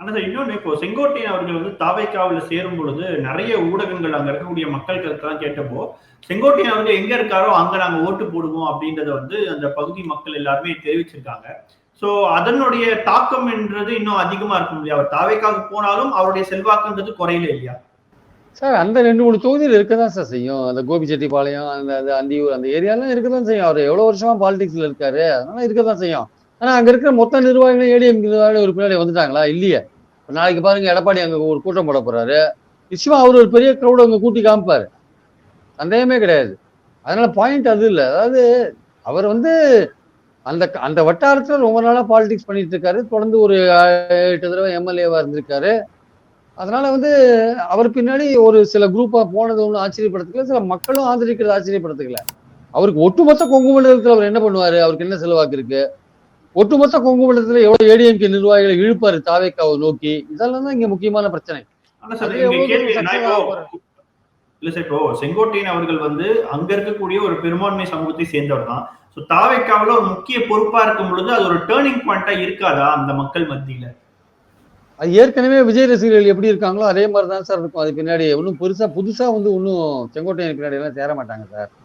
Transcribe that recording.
ஆனால் இன்னொன்று இப்போ செங்கோட்டையன் அவர்கள் வந்து தாவைக்காவில் சேரும் பொழுது நிறைய ஊடகங்கள் அங்கே இருக்கக்கூடிய மக்கள் கருத்தெல்லாம் கேட்டப்போ செங்கோட்டையன் அவர்கள் எங்க இருக்காரோ அங்க நாங்க ஓட்டு போடுவோம் அப்படின்றத வந்து அந்த பகுதி மக்கள் எல்லாருமே தெரிவிச்சிருக்காங்க. ஸோ அதனுடைய தாக்கம் என்றது இன்னும் அதிகமா இருக்கும் இல்லையா? அவர் தாவைக்காவுக்கு போனாலும் அவருடைய செல்வாக்குன்றது குறையில இல்லையா? சார் அந்த ரெண்டு மூணு தொகுதியில் இருக்க தான் சார் செய்யும். அந்த கோபிச்செட்டிப்பாளையம் அந்த அந்த அந்தியூர் அந்த ஏரியாலாம் இருக்க தான் செய்யும். அவர் எவ்வளோ வருஷமா பாலிடிக்ஸ்ல இருக்காரு அதனால இருக்க தான் செய்யும். ஆனால் அங்கே இருக்கிற மொத்த நிர்வாகிகளும் ஏடிஎம் நிர்வாகிகள் ஒரு பின்னாடி வந்துட்டாங்களா? இல்லையே. நாளைக்கு பாருங்க எடப்பாடி அங்கே ஒரு கூட்டம் போட போறாரு. நிச்சயமா அவர் ஒரு பெரிய க்ரௌட் அங்கே கூட்டி காமிப்பாரு. சந்தேகமே கிடையாது. அதனால பாயிண்ட் அது இல்லை. அதாவது அவர் வந்து அந்த அந்த வட்டாரத்தில் ரொம்ப நாளாக பாலிடிக்ஸ் பண்ணிட்டு இருக்காரு. தொடர்ந்து ஒரு எட்டு தடவை எம்எல்ஏவா இருந்திருக்காரு. அதனால வந்து அவர் பின்னாடி ஒரு சில குரூப்பா போனது ஒன்றும் ஆச்சரியப்படுத்துக்கல சில மக்களும் ஆதரிக்கிறது ஆச்சரியப்படுத்துக்கல அவருக்கு ஒட்டுமொத்த கொங்கு மண்டலத்தில் அவர் என்ன பண்ணுவாரு? அவருக்கு என்ன செலவாக்கு இருக்கு? ஒட்டுமொத்த கொங்கு மண்டலத்தில் எவ்வளவு ஏடிஎம்கே நிர்வாகிகளை இழுப்பாரு தாவேக்காவை நோக்கி? இதெல்லாம் தான் இங்க முக்கியமான பிரச்சனை? இல்ல சார் இப்போ செங்கோட்டையன் அவர்கள் வந்து அங்க இருக்கக்கூடிய ஒரு பெரும்பான்மை சமூகத்தை சேர்ந்தவர் தான். ஸோ தாவைக்காவில் ஒரு முக்கிய பொறுப்பா இருக்கும் பொழுது அது ஒரு டேர்னிங் பாயிண்டா இருக்காதா அந்த மக்கள் மத்தியில? அது ஏற்கனவே விஜய் ரசிகர்கள் எப்படி இருக்காங்களோ அதே மாதிரி தான் சார் இருக்கும். அது பின்னாடி ஒன்றும் பெருசா புதுசா வந்து ஒன்றும் செங்கோட்டையன் பின்னாடி எல்லாம் சேர மாட்டாங்க சார்.